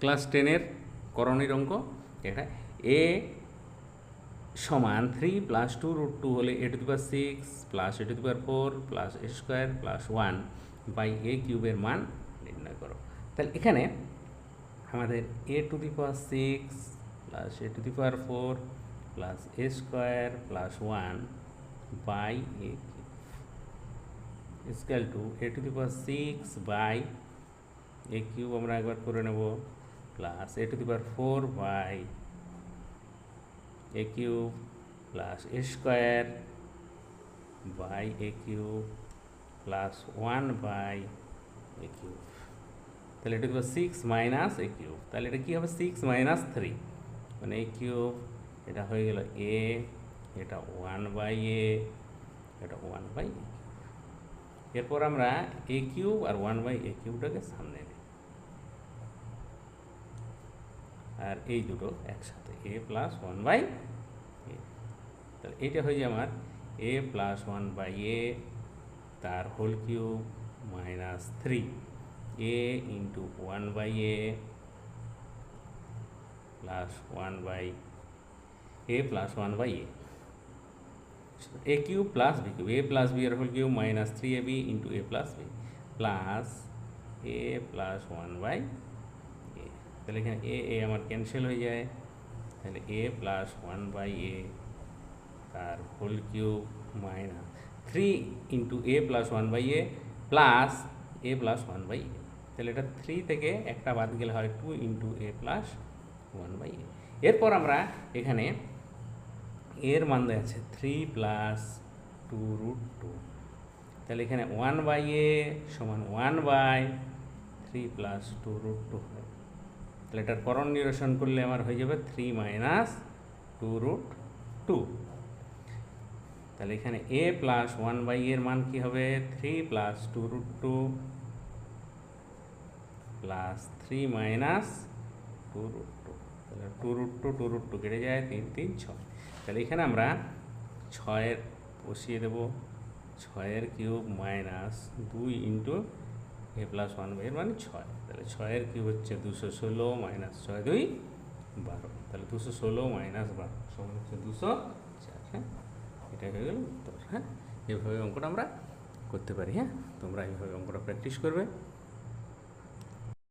Class টেনের করণীর অঙ্ক এটা এ সমান three plus two root two হলে a to the power six plus a to the power four plus a square plus one by a কিউবের মান নির্ণয় করো। তাহলে এখানে আমাদের a to the power six plus a to the power four plus a square plus one by a equal to a to the power six by a cube আমরা একবার করে নেব। Plus a to the power four by a cube plus a square by a cube plus one by a cube তাহলে এটা দেবো six minus এ cube তাহলে এটা কী হবে সিক্স মাইনাস থ্রি মানে এ কিউব এটা হয়ে গেল এ এটা ওয়ান বাই এ এটা ওয়ান বাই এরপর আমরা এ কিউব আর ওয়ান বাই এ কিউবটাকে সামনে নিই। আর এই দুটো একসাথে a plus one by a তাহলে এইটা হয়ে যায় আমার a plus one by a তার whole cube minus three a into one by a plus one by a plus one by a a cube plus b cube a plus b এর whole cube minus three a b into a plus b plus a plus one by a তাহলে এখানে a a আমার cancel হয়ে যায় তাহলে a plus one by a তার whole cube minus three into a plus one by a plus a plus one by a তাহলে এটা three থেকে একটা বাদ গেলে হয় two into a plus one by a এরপর আমরা এখানে এর মান দেওয়া আছে three plus two root two তাহলে এখানে ওয়ান বাই এ সমান one by three plus two root two হবে তাহলে এটার করণ নিরসন করলে আমার হয়ে যাবে three minus two root two তাহলে এখানে এ প্লাস ওয়ান বাই এর মান কী হবে? Three plus two root two plus three minus two root two তাহলে two root two two root two কেটে যায় তিন তিন, ছয়। তাহলে এখানে আমরা ছয়ের বসিয়ে দেবো। ছয়ের কিউব মাইনাস দুই into a plus one by এর মানে ছয়। তাহলে ছয়ের কী হচ্ছে? দুশো ষোলো মাইনাস ছয় দুই বারো। তাহলে দুশো ষোলো মাইনাস বারো, সমান হচ্ছে দুশো চার হ্যাঁ? এটা হয়ে গেল উত্তর হ্যাঁ? এভাবে অঙ্কটা আমরা করতে পারি হ্যাঁ? তোমরা এইভাবে অঙ্কটা প্র্যাকটিস করবে।